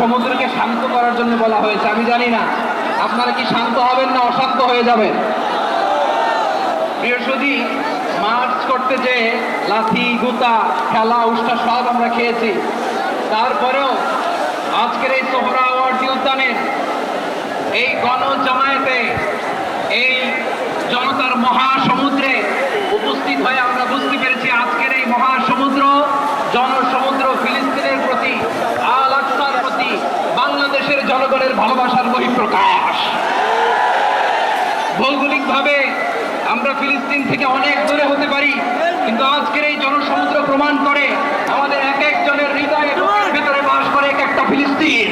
সমুদ্রকে শান্ত করার জন্য বলা হয়েছে। আমি জানি না, আপনারা কি শান্ত হবেন না অশান্ত হয়ে যাবেন? সুদী মার্চ করতে যে লাথি, গুতা, খেলা, উষ্টা সব আমরা খেয়েছি। তারপরেও আজকের এই সোহরাওয়ার্দী উদ্যানের এই গণ জামায়াতে এই জনতার মহাসমুদ্রে জনগণের ভালোবাসার বহিঃপ্রকাশ। ভৌগোলিকভাবে আমরা ফিলিস্তিন থেকে অনেক দূরে হতে পারি, কিন্তু আজকের এই জনসমুদ্র প্রমাণ করে আমাদের এক একজনের হৃদয়ে ভেতরে বাস করে এক একটা ফিলিস্তিন।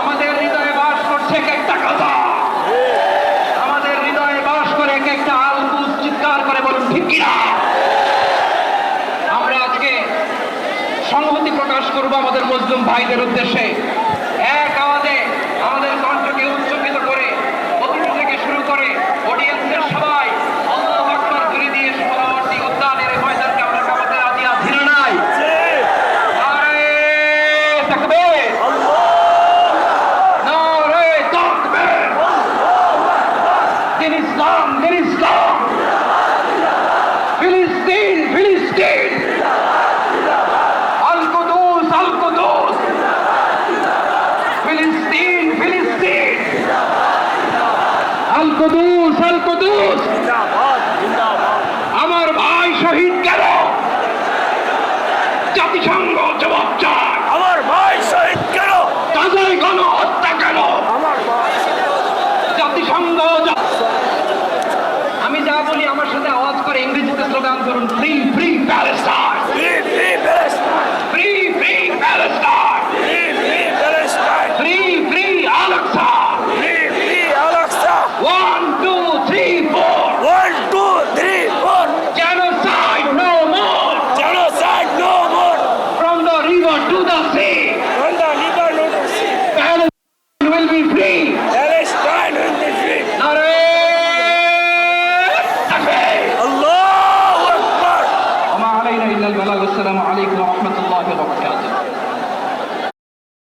আমাদের হৃদয়ে বাস করছে এক একটা কথা আমাদের হৃদয়ে বাস করে এক একটা আলকুস চিৎকার করে বলুন, ঠিক কিনা? আমরা আজকে সংহতি প্রকাশ করব আমাদের মুসলিম ভাইদের উদ্দেশ্যে। এক আওয়াজে আমাদের গণ রুহুল কুদুস। আমার ভাই শহীদ কেন? জাতিসংঘ জবাব চায়। আমার ভাই শহীদ কেন? তাদের গণ হত্যা কেন? আমার জাতিসংঘ আমি যা বলি আমার সাথে আওয়াজ করে ইংরেজিতে স্লোগান করুন ফ্রি ফ্রি প্যালেস্টাইন البلاغ والسلام عليكم ورحمة الله وبركاته.